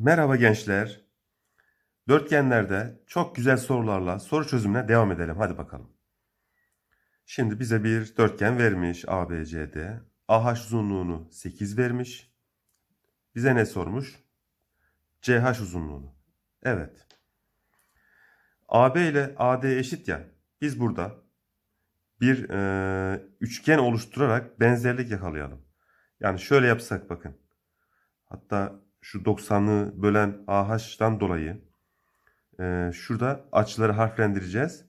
Merhaba gençler. Dörtgenlerde çok güzel sorularla soru çözümüne devam edelim. Hadi bakalım. Şimdi bize bir dörtgen vermiş ABCD. AH uzunluğunu 8 vermiş. Bize ne sormuş? CH uzunluğunu. Evet. AB ile AD eşit ya. Biz burada bir e, üçgen oluşturarak benzerlik yakalayalım. Yani şöyle yapsak bakın. Hatta şu 90'ı bölen AH'dan dolayı e, şurada açıları harflendireceğiz.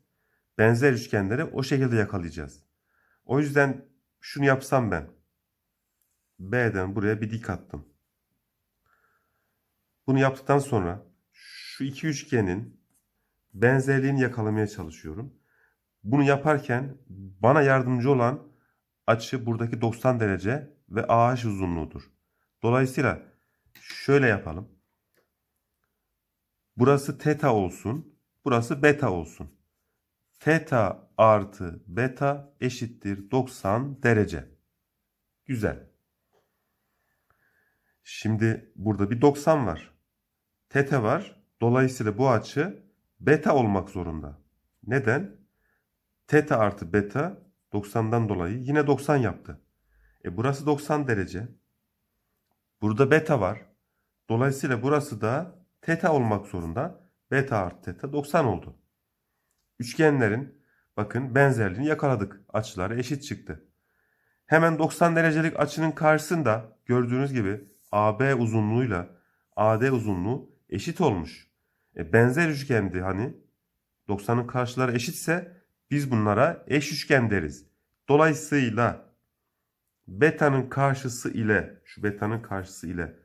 Benzer üçgenleri o şekilde yakalayacağız. O yüzden şunu yapsam ben. B'den buraya bir dik attım. Bunu yaptıktan sonra şu iki üçgenin benzerliğini yakalamaya çalışıyorum. Bunu yaparken bana yardımcı olan açı buradaki 90 derece ve AH uzunluğudur. Dolayısıyla şöyle yapalım. Burası teta olsun. Burası beta olsun. Teta artı beta eşittir 90 derece. Güzel. Şimdi burada bir 90 var. Teta var. Dolayısıyla bu açı beta olmak zorunda. Neden? Teta artı beta 90'dan dolayı yine 90 yaptı. E burası 90 derece. Burada beta var. Dolayısıyla burası da teta olmak zorunda. Beta artı teta 90 oldu. Üçgenlerin bakın benzerliğini yakaladık. Açıları eşit çıktı. Hemen 90 derecelik açının karşısında gördüğünüz gibi AB uzunluğuyla AD uzunluğu eşit olmuş. E, benzer üçgendi hani. 90'ın karşıları eşitse biz bunlara eş üçgen deriz. Dolayısıyla beta'nın karşısı ile şu beta'nın karşısı ile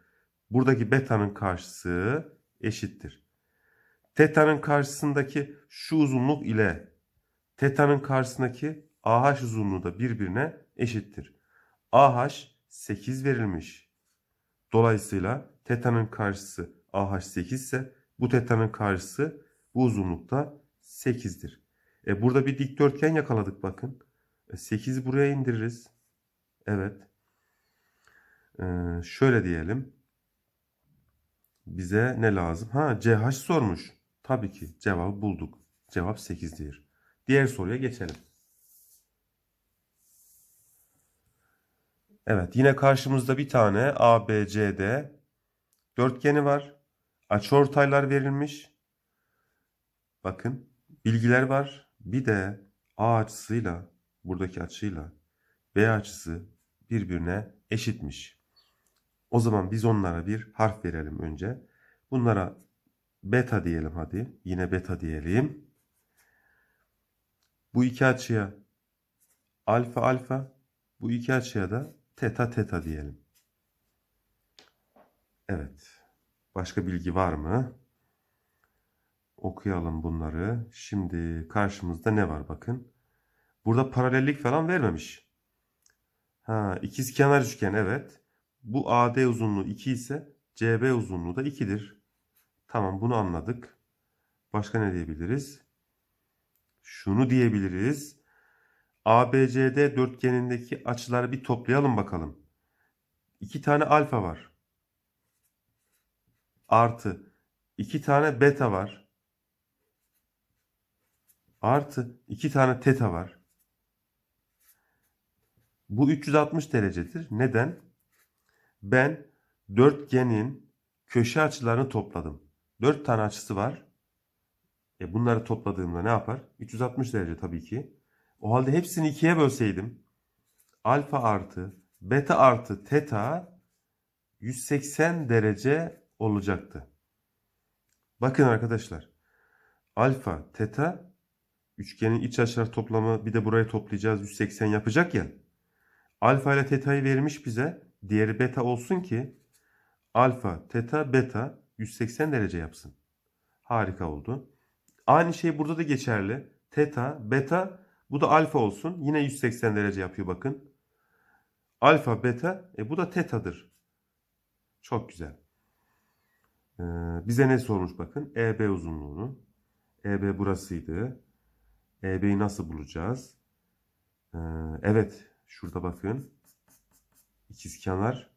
buradaki beta'nın karşısı eşittir. Teta'nın karşısındaki şu uzunluk ile teta'nın karşısındaki AH uzunluğu da birbirine eşittir. AH 8 verilmiş. Dolayısıyla teta'nın karşısı AH 8 ise bu teta'nın karşısı bu uzunlukta 8'dir. E burada bir dikdörtgen yakaladık bakın. E 8'i buraya indiririz. Evet. Ee, şöyle diyelim. Bize ne lazım? Ha CH sormuş. Tabii ki cevabı bulduk. Cevap 8'dir. Diğer soruya geçelim. Evet yine karşımızda bir tane ABCD dörtgeni var. Açıortaylar verilmiş. Bakın bilgiler var. Bir de A açısıyla buradaki açıyla B açısı birbirine eşitmiş. O zaman biz onlara bir harf verelim önce. Bunlara beta diyelim hadi. Yine beta diyelim. Bu iki açıya alfa alfa, bu iki açıya da teta teta diyelim. Evet. Başka bilgi var mı? Okuyalım bunları. Şimdi karşımızda ne var bakın. Burada paralellik falan vermemiş. Ha, ikizkenar üçgen evet. Bu AD uzunluğu 2 ise CB uzunluğu da 2'dir. Tamam bunu anladık. Başka ne diyebiliriz? Şunu diyebiliriz. ABCD dörtgenindeki açıları bir toplayalım bakalım. İki tane alfa var. Artı iki tane beta var. Artı iki tane teta var. Bu 360 derecedir. Neden? Ben dörtgenin köşe açılarını topladım. 4 tane açısı var. E bunları topladığımda ne yapar? 360 derece tabii ki. O halde hepsini ikiye bölseydim alfa artı beta artı teta 180 derece olacaktı. Bakın arkadaşlar. Alfa, teta üçgenin iç açılar toplamı bir de burayı toplayacağız 180 yapacak ya. Alfa ile teta'yı vermiş bize. Diğeri beta olsun ki alfa, teta, beta 180 derece yapsın. Harika oldu. Aynı şey burada da geçerli. Teta, beta bu da alfa olsun. Yine 180 derece yapıyor bakın. Alfa, beta e bu da tetadır. Çok güzel. Ee, bize ne sormuş bakın. EB uzunluğunu. EB burasıydı. EB'yi nasıl bulacağız? Ee, evet. Şurada bakın. İkizkenar.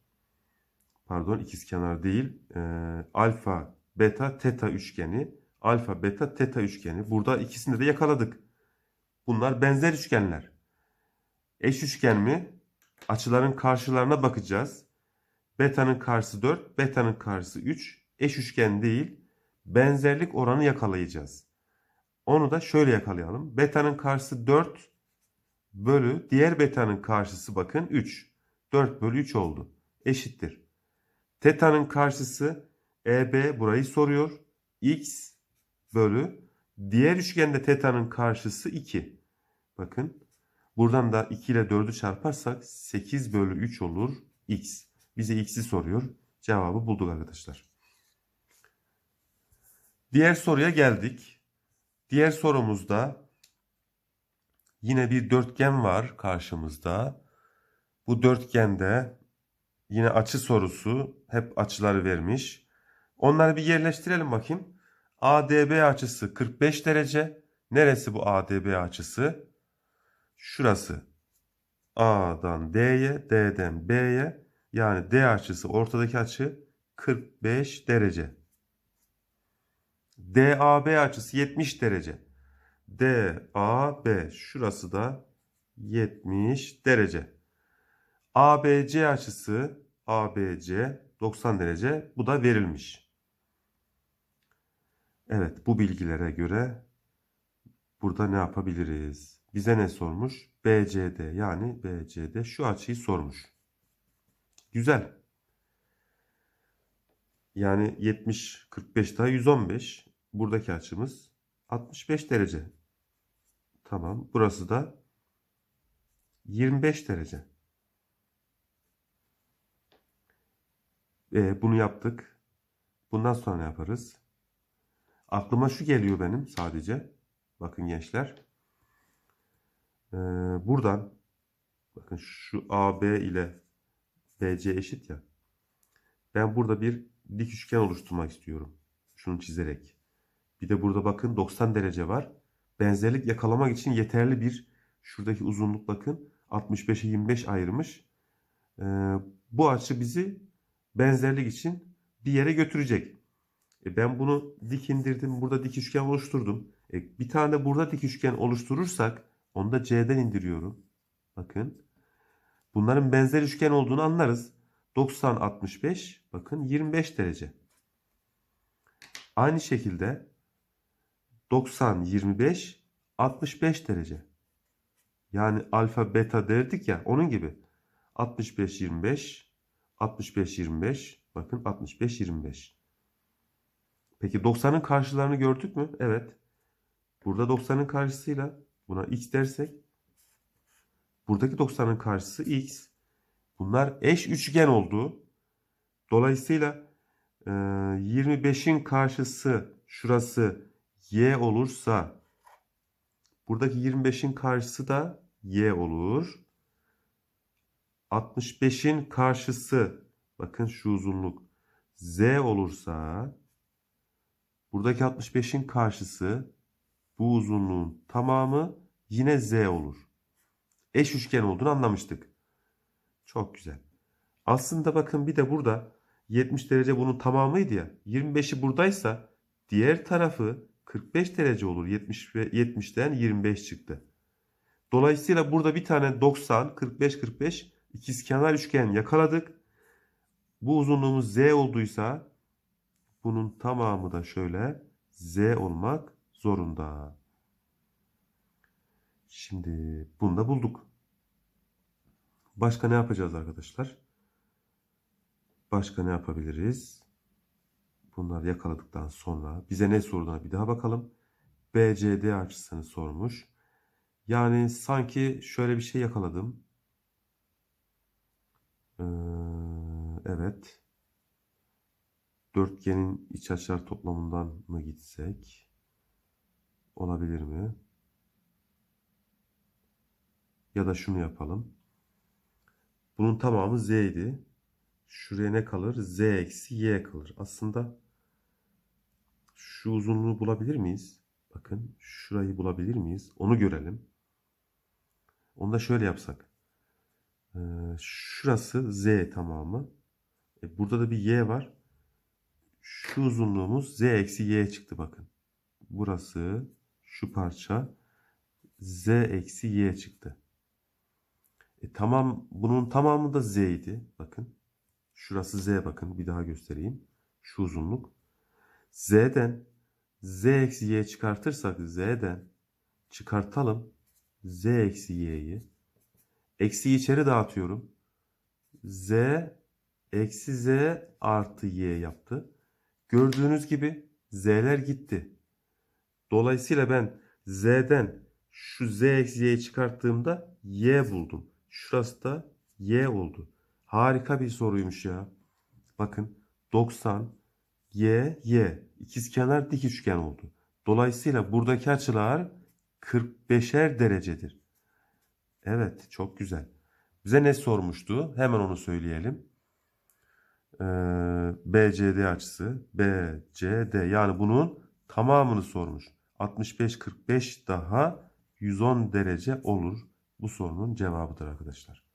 pardon ikizkenar değil. e, alfa, beta, teta üçgeni. Alfa, beta, teta üçgeni. Burada ikisini de yakaladık. Bunlar benzer üçgenler. Eş üçgen mi? Açıların karşılarına bakacağız. Beta'nın karşısı 4, beta'nın karşısı 3. Eş üçgen değil. Benzerlik oranı yakalayacağız. Onu da şöyle yakalayalım. Beta'nın karşısı 4 bölü diğer beta'nın karşısı bakın 3. 4 bölü 3 oldu. Eşittir. Teta'nın karşısı EB burayı soruyor. X bölü diğer üçgende teta'nın karşısı 2. Bakın buradan da 2 ile 4'ü çarparsak 8 bölü 3 olur x. Bize x'i soruyor. Cevabı bulduk arkadaşlar. Diğer soruya geldik. Diğer sorumuzda yine bir dörtgen var karşımızda. Bu dörtgende yine açı sorusu hep açıları vermiş. Onları bir yerleştirelim bakayım. ADB açısı 45 derece. Neresi bu ADB açısı? Şurası. A'dan D'ye, D'den B'ye. Yani D açısı ortadaki açı 45 derece. DAB açısı 70 derece. DAB şurası da 70 derece. ABC açısı ABC 90 derece. Bu da verilmiş. Evet bu bilgilere göre burada ne yapabiliriz? Bize ne sormuş? BCD yani BCD şu açıyı sormuş. Güzel. Yani 70 45 daha 115. Buradaki açımız 65 derece. Tamam. Burası da 25 derece. E, bunu yaptık. Bundan sonra yaparız? Aklıma şu geliyor benim sadece. Bakın gençler. Ee, buradan bakın şu AB ile BC eşit ya. Ben burada bir dik üçgen oluşturmak istiyorum. Şunu çizerek. Bir de burada bakın 90 derece var. Benzerlik yakalamak için yeterli bir şuradaki uzunluk bakın 65'e 25 ayırmış. Ee, bu açı bizi benzerlik için bir yere götürecek. E ben bunu dik indirdim. Burada dik üçgen oluşturdum. E bir tane burada dik üçgen oluşturursak onu da C'den indiriyorum. Bakın. Bunların benzer üçgen olduğunu anlarız. 90 65 bakın 25 derece. Aynı şekilde 90 25 65 derece. Yani alfa beta derdik ya onun gibi. 65 25 65 25 bakın 65 25. Peki 90'ın karşılarını gördük mü? Evet. Burada 90'ın karşısıyla buna x dersek buradaki 90'ın karşısı x. Bunlar eş üçgen oldu. Dolayısıyla e, 25'in karşısı şurası y olursa buradaki 25'in karşısı da y olur. 65'in karşısı bakın şu uzunluk z olursa buradaki 65'in karşısı bu uzunluğun tamamı yine z olur. Eş üçgen olduğunu anlamıştık. Çok güzel. Aslında bakın bir de burada 70 derece bunun tamamıydı ya. 25'i buradaysa diğer tarafı 45 derece olur. 70 ve 70'ten 25 çıktı. Dolayısıyla burada bir tane 90, 45, 45 ikizkenar üçgen yakaladık. Bu uzunluğumuz z olduysa bunun tamamı da şöyle z olmak zorunda. Şimdi bunu da bulduk. Başka ne yapacağız arkadaşlar? Başka ne yapabiliriz? Bunları yakaladıktan sonra bize ne sorduğuna bir daha bakalım. BCD açısını sormuş. Yani sanki şöyle bir şey yakaladım. Ee, evet. Dörtgenin iç açılar toplamından mı gitsek? Olabilir mi? Ya da şunu yapalım. Bunun tamamı z idi. Şuraya ne kalır? z eksi y kalır. Aslında şu uzunluğu bulabilir miyiz? Bakın şurayı bulabilir miyiz? Onu görelim. Onu da şöyle yapsak. Ee, şurası z tamamı. E, burada da bir y var. Şu uzunluğumuz z eksi y çıktı bakın. Burası şu parça z eksi y çıktı. E, tamam bunun tamamı da z idi. Bakın. Şurası z bakın. Bir daha göstereyim. Şu uzunluk. Z'den z eksi y çıkartırsak z'den çıkartalım. z eksi y'yi. Eksiyi içeri dağıtıyorum. z eksi z artı y yaptı. Gördüğünüz gibi z'ler gitti. Dolayısıyla ben z'den şu z eksi y'yi çıkarttığımda y buldum. Şurası da y oldu. Harika bir soruymuş ya. Bakın 90 y y ikizkenar dik üçgen oldu. Dolayısıyla buradaki açılar 45'er derecedir. Evet, çok güzel. Bize ne sormuştu? Hemen onu söyleyelim. Ee, BCD açısı, BCD yani bunun tamamını sormuş. 65 45 daha 110 derece olur. Bu sorunun cevabıdır arkadaşlar.